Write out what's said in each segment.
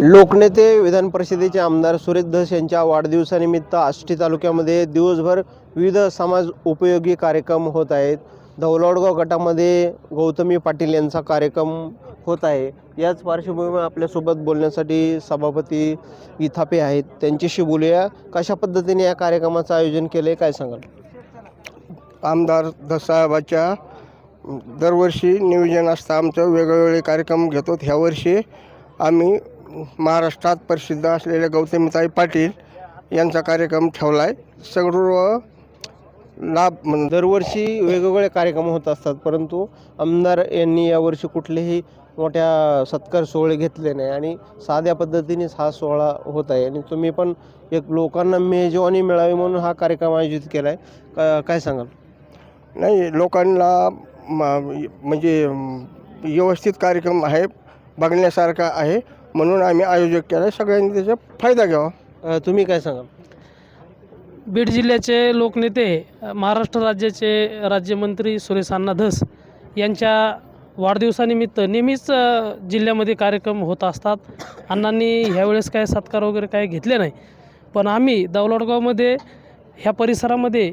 लोकनेते विधान परिषदेचे आमदार सुरेश धस यांच्या वाढदिवसानिमित्त आष्टी तालुक्यामध्ये दिवसभर विविध समाज उपयोगी कार्यक्रम होत आहेत. धौलाडगाव गटामध्ये गौतमी पाटील यांचा कार्यक्रम होत आहे. याच पार्श्वभूमीवर आपल्यासोबत बोलण्यासाठी सभापती इथापे आहेत. त्यांच्याशी बोलूया. कशा पद्धतीने या कार्यक्रमाचं आयोजन केलं आहे काय सांगाल? आमदार दसाहेबाच्या दरवर्षी नियोजन असतं. आमचं वेगवेगळे कार्यक्रम घेतो. ह्यावर्षी आम्ही महाराष्ट्रात प्रसिद्ध असलेले गौतमीताई पाटील यांचा कार्यक्रम ठेवला आहे सर्व लाभ दरवर्षी वेगवेगळे कार्यक्रम होत असतात परंतु आमदार यांनी यावर्षी कुठलेही मोठ्या सत्कार सोहळे घेतले नाही आणि साध्या पद्धतीनेच हा सोहळा होत आहे. आणि तुम्ही पण एक लोकांना मेजवानी मिळावी म्हणून हा कार्यक्रम आयोजित केला आहे काय सांगाल? नाही लोकांना म- म्हणजे व्यवस्थित कार्यक्रम आहे बघण्यासारखा आहे. म्हणून आम्ही आयोजक केला आहे सगळ्यांनी त्याचा फायदा घ्यावा. अ, तुम्ही काय सांगाल? बीड जिल्ह्याचे लोकनेते महाराष्ट्र राज्याचे राज्यमंत्री सुरेश अण्णा धस यांच्या वाढदिवसानिमित्त नेहमीच अ, जिल्ह्यामध्ये कार्यक्रम होत असतात. अण्णांनी ह्यावेळेस काय सत्कार वगैरे काय घेतले नाही. पण आम्ही दौलडगावमध्ये ह्या परिसरामध्ये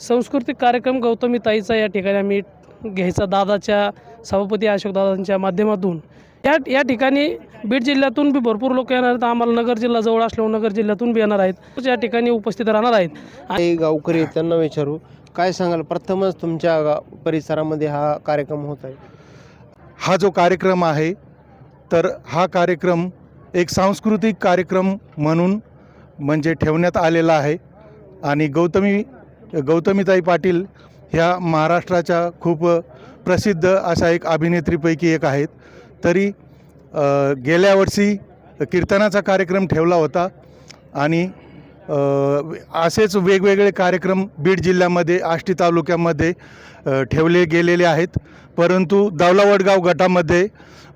सांस्कृतिक कार्यक्रम गौतमी ताईचा या ठिकाणी आम्ही घ्यायचा दादाच्या सभापती अशोक दादांच्या माध्यमातून या या ठिकाणी बीड जिल्ह्यातून बी भरपूर लोक येणार आहेत. आम्हाला नगर जिल्हा जवळ असल्यामुळे नगर जिल्ह्यातून बी येणार आहेत. या ठिकाणी उपस्थित राहणार आहेत. काही गावकरी त्यांना विचारू. काय सांगाल? प्रथमच तुमच्या गा परिसरामध्ये हा कार्यक्रम होत आहे. हा जो कार्यक्रम आहे तर हा कार्यक्रम एक सांस्कृतिक कार्यक्रम म्हणून म्हणजे ठेवण्यात आलेला आहे. आणि गौतमी गौतमीताई पाटील ह्या महाराष्ट्राच्या खूप प्रसिद्ध अशा एक अभिनेत्रीपैकी एक आहेत. तरी गेल्या वर्षी कीर्तनाचा कार्यक्रम ठेवला होता आणि असेच वेगवेगळे कार्यक्रम बीड जिल्ह्यामध्ये आष्टी तालुक्यामध्ये ठेवले गेलेले आहेत. परंतु दावलावडगाव गटामध्ये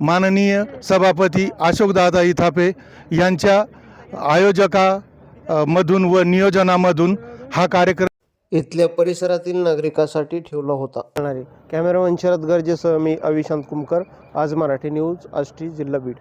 माननीय सभापती अशोकदादा इथापे यांच्या आयोजका मधून व नियोजनामधून हा कार्यक्रम इथल्या परिसरातील नागरिकांसाठी ठेवला होता. कॅमेरामन शरद गरजेसह मी अविशांत कुमकर. आज मराठी न्यूज आष्टी जिल्हा बीड.